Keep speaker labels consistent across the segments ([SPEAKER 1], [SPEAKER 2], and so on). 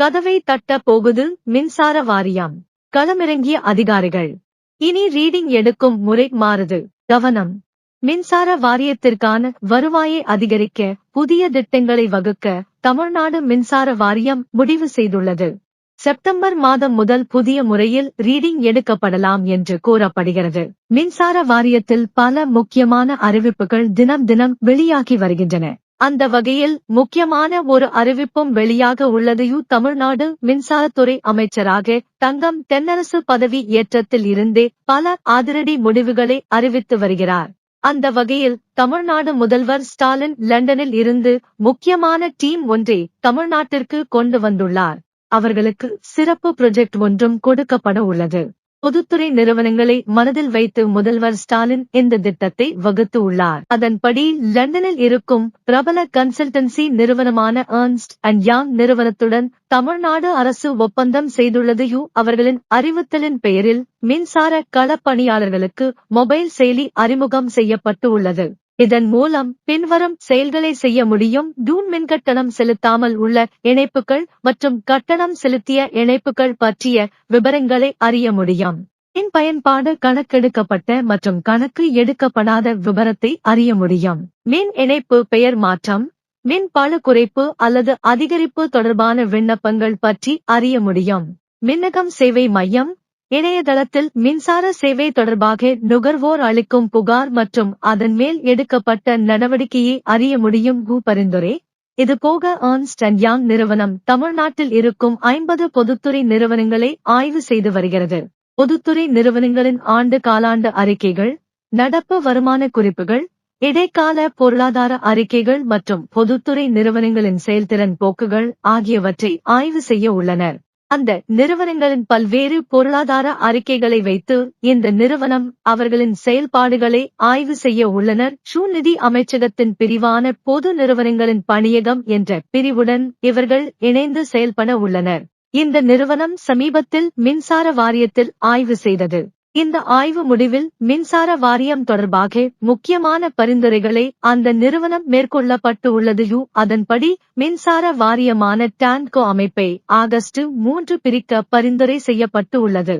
[SPEAKER 1] கதவை தட்ட போகுது மின்சார வாரியம். களமிறங்கிய அதிகாரிகள். இனி ரீடிங் எடுக்கும் முறை மாறுது. கவனம். மின்சார வாரியத்திற்கான வருவாயை அதிகரிக்க புதிய திட்டங்களை வகுக்க தமிழ்நாடு மின்சார வாரியம் முடிவு செய்துள்ளது. செப்டம்பர் மாதம் முதல் புதிய முறையில் ரீடிங் எடுக்கப்படலாம் என்று கூறப்படுகிறது. மின்சார வாரியத்தில் பல முக்கியமான அறிவிப்புகள் தினம் தினம் வெளியாகி வருகின்றன. அந்த வகையில் முக்கியமான ஒரு அறிவிப்பும் வெளியாக உள்ளதையு தமிழ்நாடு மின்சாரத்துறை அமைச்சராக தங்கம் தென்னரசு பதவி ஏற்றத்தில் இருந்தே பல அதிரடி முடிவுகளை அறிவித்து வருகிறார். அந்த வகையில் தமிழ்நாடு முதல்வர் ஸ்டாலின் லண்டனில் இருந்து முக்கியமான டீம் ஒன்றை தமிழ்நாட்டிற்கு கொண்டு வந்துள்ளார். அவர்களுக்கு சிறப்பு ப்ரொஜெக்ட் ஒன்றும் கொடுக்கப்பட உள்ளது. பொதுத்துறை நிறுவனங்களை மனதில் வைத்து முதல்வர் ஸ்டாலின் இந்த திட்டத்தை வகுத்து உள்ளார். அதன்படி லண்டனில் இருக்கும் பிரபல கன்சல்டன்சி நிறுவனமான ஏர்ன்ஸ்ட் அண்ட் யாங் நிறுவனத்துடன் தமிழ்நாடு அரசு ஒப்பந்தம் செய்துள்ளதையும் அவர்களின் அறிவுத்தலின் பெயரில் மின்சார களப்பணியாளர்களுக்கு மொபைல் செயலி அறிமுகம் செய்யப்பட்டு உள்ளது இதன் மூலம் பின்வரும் செயல்களை செய்ய முடியும். டூன் மின்கட்டணம் செலுத்தாமல் உள்ள இணைப்புகள் மற்றும் கட்டணம் செலுத்திய இணைப்புகள் பற்றிய விவரங்களை அறிய முடியும். மின் பயன்பாடு கணக்கெடுக்கப்பட்ட மற்றும் கணக்கு எடுக்கப்படாத விவரத்தை அறிய முடியும். மின் இணைப்பு பெயர் மாற்றம் மின் பழு குறைப்பு அல்லது அதிகரிப்பு தொடர்பான விண்ணப்பங்கள் பற்றி அறிய முடியும். மின்னகம் சேவை மையம் இணையதளத்தில் மின்சார சேவை தொடர்பாக நுகர்வோர் அளிக்கும் புகார் மற்றும் அதன் மேல் எடுக்கப்பட்ட நடவடிக்கையை அறிய முடியும் கு பரிந்துரை. இது போக ஏர்ன்ஸ்ட் அண்ட் யாங் நிறுவனம் தமிழ்நாட்டில் இருக்கும் ஐம்பது பொதுத்துறை நிறுவனங்களை ஆய்வு செய்து வருகிறது. பொதுத்துறை நிறுவனங்களின் ஆண்டு காலாண்டு அறிக்கைகள் நடப்பு வருமான குறிப்புகள் இடைக்கால பொருளாதார அறிக்கைகள் மற்றும் பொதுத்துறை நிறுவனங்களின் செயல்திறன் போக்குகள் ஆகியவற்றை ஆய்வு செய்ய உள்ளனர். அந்த நிறுவனங்களின் பல்வேறு பொருளாதார அறிக்கைகளை வைத்து இந்த நிறுவனம் அவர்களின் செயல்பாடுகளை ஆய்வு செய்ய உள்ளனர். சூநிதி அமைச்சகத்தின் பிரிவான பொது நிறுவனங்களின் பணியகம் என்ற பிரிவுடன் இவர்கள் இணைந்து செயல்பட உள்ளனர். இந்த நிறுவனம் சமீபத்தில் மின்சார வாரியத்தில் ஆய்வு செய்தது. இந்த ஆய்வு முடிவில் மின்சார வாரியம் தொடர்பாக முக்கியமான பரிந்துரைகளை அந்த நிறுவனம் மேற்கொள்ளப்பட்டு உள்ளதையு அதன்படி மின்சார வாரியமான டான்கோ அமைப்பை ஆகஸ்ட் மூன்று பிரிக்க பரிந்துரை செய்யப்பட்டு உள்ளது.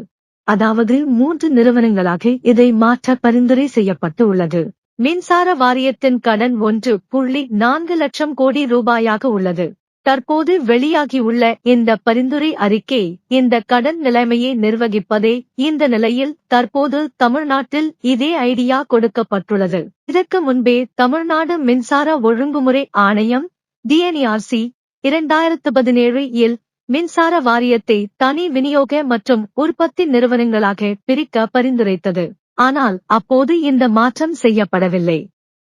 [SPEAKER 1] அதாவது மூன்று நிறுவனங்களாக இதை மாற்ற பரிந்துரை செய்யப்பட்டு உள்ளது. மின்சார வாரியத்தின் கடன் ஒன்று புள்ளி நான்கு லட்சம் கோடி ரூபாயாக உள்ளது. தற்போது வெளியாகியுள்ள இந்த பரிந்துரை அறிக்கை இந்த கடன் நிலைமையை நிர்வகிப்பதே இந்த நிலையில் தற்போது தமிழ்நாட்டில் இதே ஐடியா கொடுக்கப்பட்டுள்ளது. இதற்கு முன்பே தமிழ்நாடு மின்சார ஒழுங்குமுறை ஆணையம் டிஎன்ஆர்சி இரண்டாயிரத்து பதினேழு இல் மின்சார வாரியத்தை தனி விநியோக மற்றும் உற்பத்தி நிறுவனங்களாக பிரிக்க பரிந்துரைத்தது. ஆனால் அப்போது இந்த மாற்றம் செய்யப்படவில்லை.